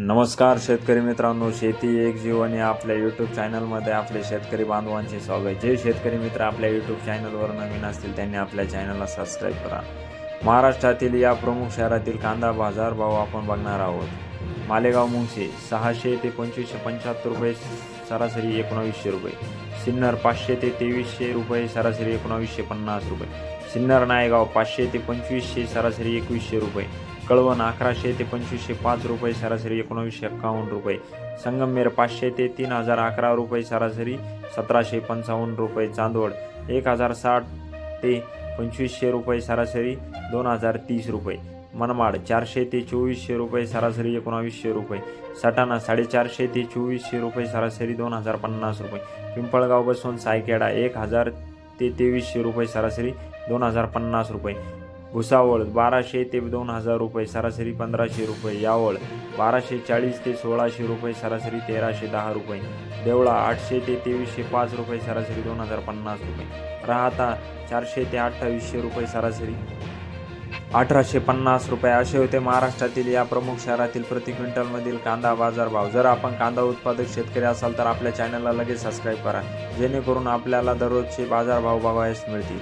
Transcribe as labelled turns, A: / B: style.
A: नमस्कार शेतकरी मित्रांनो शेती एक जीवन या आपल्या यूट्यूब चॅनलमध्ये आपले शेतकरी बांधवांचे स्वागत. जे शेतकरी मित्र आपल्या यूट्यूब चॅनलवर नवीन असतील त्यांनी आपल्या चॅनलला सबस्क्राईब करा. महाराष्ट्रातील या प्रमुख शहरातील कांदा बाजार भाव आपण बघणार आहोत. मालेगाव मुंगसे सहाशे ते पंचवीसशे पंच्याहत्तर रुपये सरासरी एकोणावीसशे रुपये. सिन्नर पाचशे ते तेवीसशे रुपये सरासरी एकोणावीसशे पन्नास रुपये. सिन्नर नायगाव पाचशे ते पंचवीसशे सरासरी एकवीसशे रुपये. कळवण अकराशे ते पंचवीसशे पाच रुपये सरासरी एकोणावीसशे एक्कावन्न रुपये. संगमनेर पाचशे ते तीन हजार अकरा रुपये सरासरी सतराशे पंचावन्न रुपये. चांदवड एक हजार साठ ते पंचवीसशे रुपये सरासरी दोन हजार तीस रुपये. मनमाड चारशे ते चोवीसशे रुपये सरासरी एकोणावीसशे रुपये. सटाणा साडेचारशे ते चोवीसशे रुपये सरासरी दोन हजार पन्नास रुपये. पिंपळगाव बसवून सायकेडा एक हजार ते तेवीसशे रुपये सरासरी दोन हजार पन्नास रुपये. भुसावळ बाराशे ते दोन हजार रुपये सरासरी पंधराशे रुपये. यावळ बाराशे चाळीस ते सोळाशे रुपये सरासरी तेराशे दहा रुपये. देवळा आठशे ते तेवीसशे पाच रुपये सरासरी दोन हजार पन्नास रुपये. राहता चारशे ते अठ्ठावीसशे रुपये सरासरी अठराशे पन्नास रुपये असे होते. महाराष्ट्रातील या प्रमुख शहरातील प्रति क्विंटलमधील कांदा बाजार भाव. जर आपण कांदा उत्पादक शेतकरी असाल तर आपल्या चॅनलला लगेच सबस्क्राईब करा. जेणेकरून आपल्याला दररोजचे बाजारभाव बघायला मिळतील.